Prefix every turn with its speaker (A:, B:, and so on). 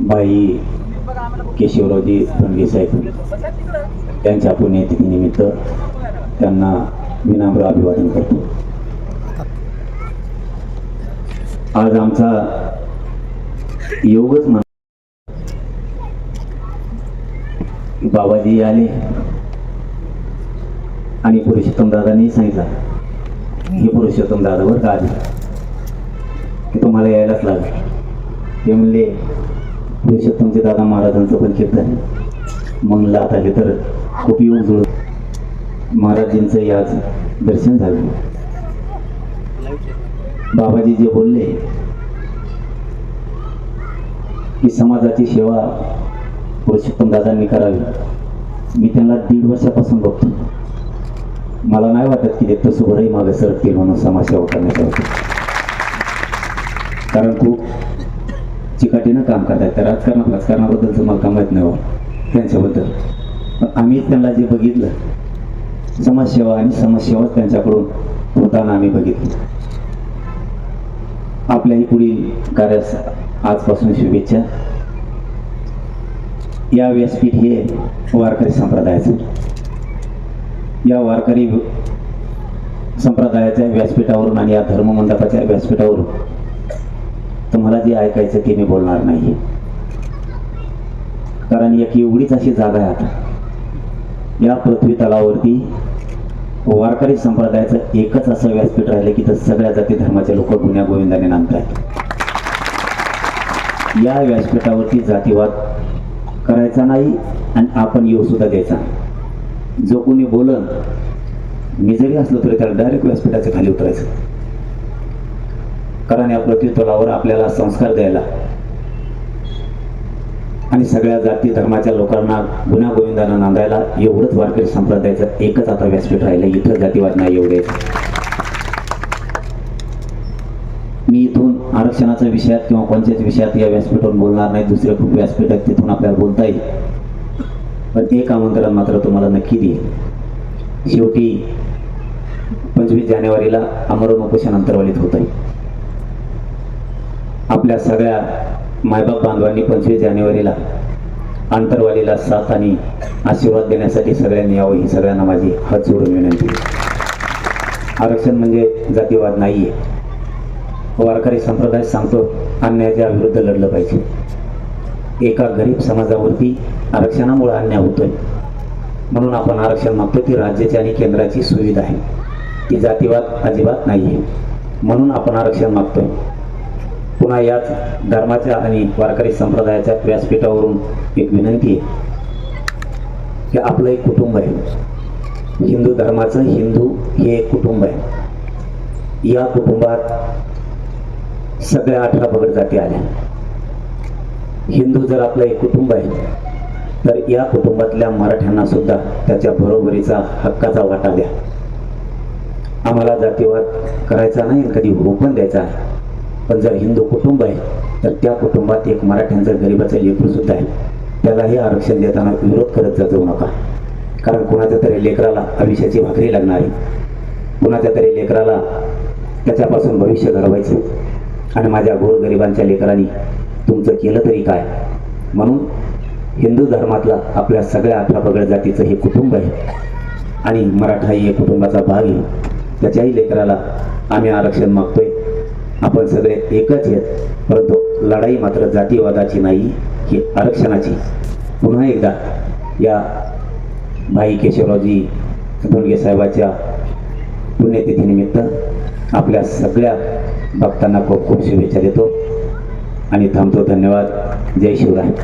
A: बाई केशवरावजी धनगे साहेब त्यांच्या पुण्यतिथीनिमित्त त्यांना विनम्र अभिवादन करतो. आज आमचा योगच म्हण बाबाजी आले. आणि पुरुषोत्तम दादांनी सांगितलं हे पुरुषोत्तम दादावर का आले? तुम्हाला यायलाच लागेल. ते म्हणले पुरुषोत्तमचे दादा महाराजांचं पण कीर्तन मग आता हे तर खूप योग जुळत महाराजींचं आज दर्शन झालं. बाबाजी जे बोलले की समाजाची सेवा पुरुषोत्तम दादांनी करावी. मी त्यांना दीड वर्षापासून बघतो. मला नाही वाटत की ते तसं बरंही मागे सरकतील म्हणून समाजसेवा करण्याच्या कारण खूप काम करतात त्या राजकारण राजकारणाबद्दलचं मला काम माहीत नाही हो, त्यांच्याबद्दल. आम्ही त्यांना जे बघितलं समाजसेवा आणि समाजसेवाच त्यांच्याकडून होताना आम्ही बघितलं. आपल्याही पुढील कार्यास आजपासून शुभेच्छा. या व्यासपीठ हे वारकरी संप्रदायाचं. या वारकरी संप्रदायाच्या व्यासपीठावरून आणि या धर्ममंडपाच्या व्यासपीठावरून तुम्हाला जे ऐकायचं ते मी बोलणार नाही कारण एक एवढीच अशी जागा आहे आता. या पृथ्वी तलावरती वारकरी संप्रदायाचं एकच असं व्यासपीठ राहिलं की तर सगळ्या जाती धर्माचे लोक गुन्ह्या गोविंदाने नांदतायत. या व्यासपीठावरती जातीवाद करायचा नाही आणि आपण येऊ सुद्धा द्यायचा जो कोणी बोलन मी जरी असलो तरी त्याला डायरेक्ट व्यासपीठाच्या खाली उतरायचं. कारण या पृथ्वीतलावर आपल्याला संस्कार द्यायला. आणि सगळ्या जाती धर्माच्या लोकांना गुन्हा गोविंदानं नांदायला एवढंच वारकरी संप्रदायाचं एकच आता व्यासपीठ राहिलं इथं जातीवाद नाही एवढे. मी इथून आरक्षणाच्या विषयात किंवा कोणत्याच विषयात या व्यासपीठावर बोलणार नाही दुसरे खूप व्यासपीठ आहेत तिथून आपल्याला बोलता येईल. पण एक आमंत्रण मात्र तुम्हाला नक्की देईल. शेवटी पंचवीस जानेवारीला अमरण उपोषण अंतर्वालित होत आहे आपल्या सगळ्या मायबाप बांधवांनी पंचवीस जानेवारीला आंतरवालीला साथ आणि आशीर्वाद देण्यासाठी सगळ्यांनी यावं ही सगळ्यांना माझी हात जोडून विनंती आरक्षण म्हणजे जातीवाद नाही आहे वारकरी संप्रदाय सांगतो अन्यायाच्या विरुद्ध लढलं पाहिजे. एका गरीब समाजावरती आरक्षणामुळे अन्याय होतोय. म्हणून आपण आरक्षण मागतो ती राज्याची आणि केंद्राची सुविधा आहे. ती जातीवाद अजिबात नाही आहे म्हणून आपण आरक्षण मागतोय. पुन्हा याच धर्माच्या आणि वारकरी संप्रदायाच्या व्यासपीठावरून एक विनंती आहे की आपलं एक कुटुंब आहे. हिंदू धर्माचं हिंदू हे एक कुटुंब आहे. या कुटुंबात सगळ्या अठरा पगड जाती आल्या. हिंदू जर आपलं एक कुटुंब आहे तर या कुटुंबातल्या मराठ्यांना सुद्धा त्याच्या बरोबरीचा हक्काचा वाटा द्या. आम्हाला जातीवाद करायचा नाही कधी होऊ पण द्यायचा आहे पण जर हिंदू कुटुंब आहे तर त्या कुटुंबात एक मराठ्यांचं गरिबाचं लेकरू सुद्धा आहे. त्यालाही आरक्षण देताना विरोध करत जाऊ नका. कारण कुणाच्या तरी लेकराला आयुष्याची भाकरी लागणार आहे. कुणाच्या तरी लेकराला त्याच्यापासून भविष्य घडवायचं आणि माझ्या गोरगरिबांच्या लेकरांनी तुमचं केलं तरी काय? म्हणून हिंदू धर्मातला आपल्या सगळ्या अठरा जातीचं हे कुटुंब आहे. आणि मराठा ही कुटुंबाचा भाग आहे. त्याच्याही लेकराला आम्ही आरक्षण मागतोय. आपण सगळे एकच आहेत. परंतु लढाई मात्र जातीवादाची नाही ही आरक्षणाची. पुन्हा एकदा या भाई केशवरावजी धोंडगे साहेबाच्या पुण्यतिथीनिमित्त आपल्या सगळ्या भक्तांना खूप खूप शुभेच्छा देतो. आणि थांबतो. धन्यवाद. जय शिवराय.